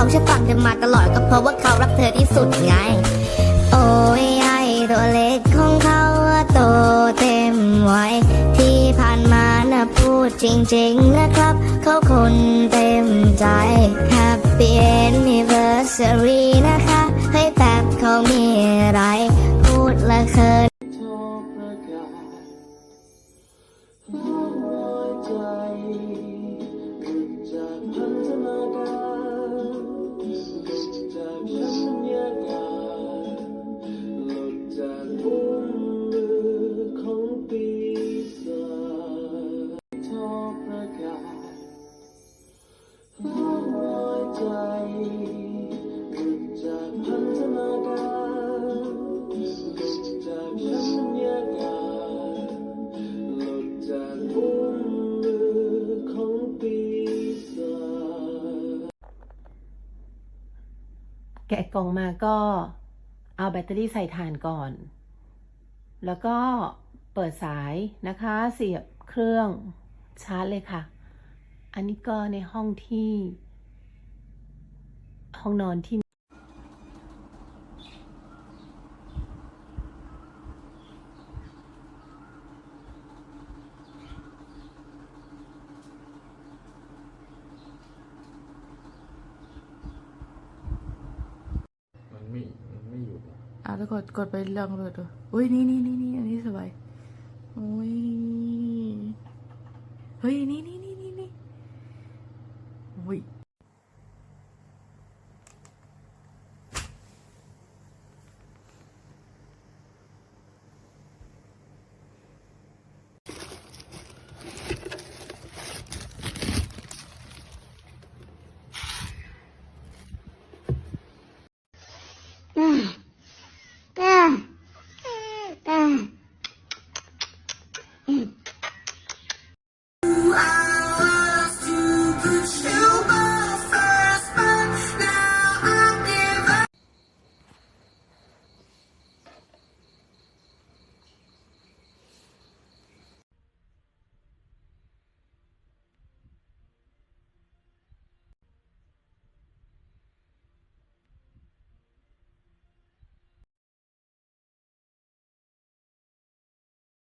เขาฉันฟังเธอมาตลอดก็เพราะว่าเขารักเธอที่สุดไง โอ้ยไอตัวเล็กของเขาโตเต็มวัยที่ผ่านมานะพูดจริงๆนะครับ เขาคนเต็มใจ Happy Anniversary นะคะให้แบบเขามีอะไร พูดละเคินโทรประกาศร้องรอยใจ ร้องรอยใจจากพันธนาการจากชั้นบรรยากาศหลุดจากอุ้งมือของปีศาจแกะกล่องมาก็เอาแบตเตอรี่ใส่ถ่านก่อน แล้วก็เปิดสายนะคะ เสียบเครื่องชาร์จเลยค่ะ อันนี้ก็ในห้องที่ ห้องนอนที่มันไม่มันไม่หยุดอะอะแล้วกดกดไปลองดูดูอุ้ยนี่นี่นี่นี่อันนี้สบายอุ้ยเฮ้ยนี่นี่